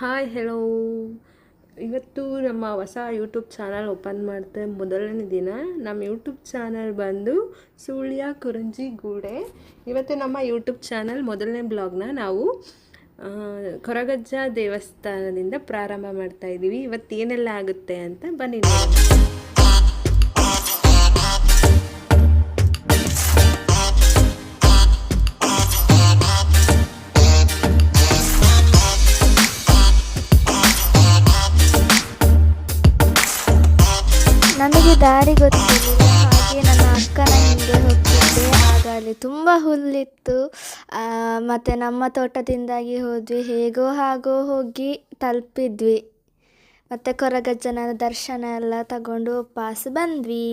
Hi hello ಇವತ್ತು ನಮ್ಮ ಹೊಸ ಯೂಟ್ಯೂಬ್ ಚಾನಲ್ ಓಪನ್ ಮಾಡಿದೆ ಮೊದಲನೇ ದಿನ. ನಮ್ಮ ಯೂಟ್ಯೂಬ್ ಚಾನಲ್ ಬಂದು ಸುಳ್ಯ ಕುರಂಜಿ ಗೂಡೆ. ಇವತ್ತು ನಮ್ಮ ಯೂಟ್ಯೂಬ್ ಚಾನಲ್ ಮೊದಲನೇ ಬ್ಲಾಗ್ನ ನಾವು ಕೊರಗಜ್ಜ ದೇವಸ್ಥಾನದಿಂದ ಪ್ರಾರಂಭ ಮಾಡ್ತಾ ಇದ್ದೀವಿ ಇವತ್ತು ಏನೆಲ್ಲ ಆಗುತ್ತೆ ಅಂತ ಬನ್ನಿ ನನಗೆ ದಾರಿ ಗೊತ್ತಿರಲಿಲ್ಲ. ಹಾಗೆ ನನ್ನ ಅಕ್ಕನ ಹಿಂದೆ ಹೋಗ್ತಿದ್ದೆ. ಆಗ ಅಲ್ಲಿ ತುಂಬ ಹುಲ್ಲಿತ್ತು. ಮತ್ತು ನಮ್ಮ ತೋಟದಿಂದಾಗಿ ಹೋದ್ವಿ. ಹೇಗೋ ಹಾಗೋ ಹೋಗಿ ತಲುಪಿದ್ವಿ. ಮತ್ತು ಕೊರಗಜ್ಜನ ದರ್ಶನ ಎಲ್ಲ ತಗೊಂಡು ಉಪವಾಸ ಬಂದ್ವಿ.